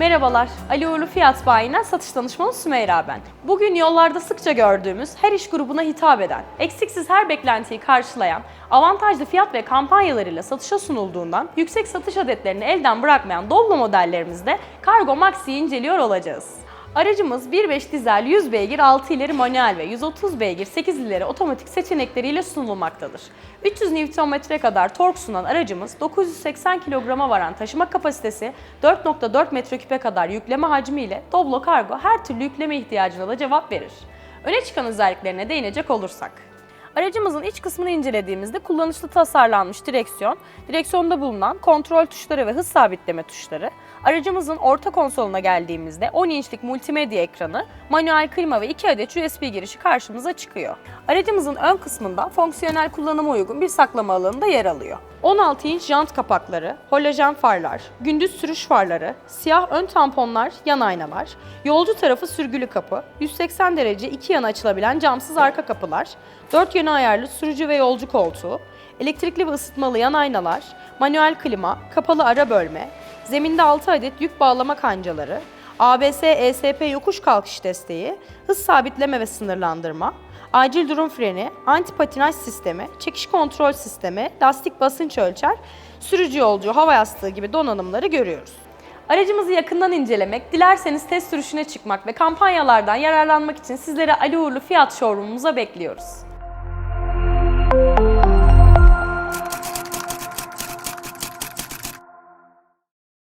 Merhabalar, Ali Uğurlu Fiyat Bayi'nden satış danışmanı Sümeyra ben. Bugün yollarda sıkça gördüğümüz, her iş grubuna hitap eden, eksiksiz her beklentiyi karşılayan, avantajlı fiyat ve kampanyalarıyla satışa sunulduğundan yüksek satış adetlerini elden bırakmayan Doblo modellerimizde Cargo Maxi'yi inceliyor olacağız. Aracımız 1.5 dizel 100 beygir 6 ileri manuel ve 130 beygir 8 ileri otomatik seçenekleriyle sunulmaktadır. 300 Nm'e kadar tork sunan aracımız 980 kilograma varan taşıma kapasitesi 4.4 metreküpe kadar yükleme hacmiyle Doblo Cargo her türlü yükleme ihtiyacına da cevap verir. Öne çıkan özelliklerine değinecek olursak. Aracımızın iç kısmını incelediğimizde kullanışlı tasarlanmış direksiyon, direksiyonda bulunan kontrol tuşları ve hız sabitleme tuşları, aracımızın orta konsoluna geldiğimizde 10 inçlik multimedya ekranı, manuel klima ve 2 adet USB girişi karşımıza çıkıyor. Aracımızın ön kısmında fonksiyonel kullanıma uygun bir saklama alanı da yer alıyor. 16 inç jant kapakları, halojen farlar, gündüz sürüş farları, siyah ön tamponlar, yan aynalar, yolcu tarafı sürgülü kapı, 180 derece iki yana açılabilen camsız arka kapılar, 4 yöne ayarlı sürücü ve yolcu koltuğu, elektrikli ve ısıtmalı yan aynalar, manuel klima, kapalı ara bölme, zeminde 6 adet yük bağlama kancaları, ABS, ESP yokuş kalkış desteği, hız sabitleme ve sınırlandırma, acil durum freni, anti patinaj sistemi, çekiş kontrol sistemi, lastik basınç ölçer, sürücü yolcu, hava yastığı gibi donanımları görüyoruz. Aracımızı yakından incelemek, dilerseniz test sürüşüne çıkmak ve kampanyalardan yararlanmak için sizleri Ali Uğurlu Fiyat Showroom'umuza bekliyoruz.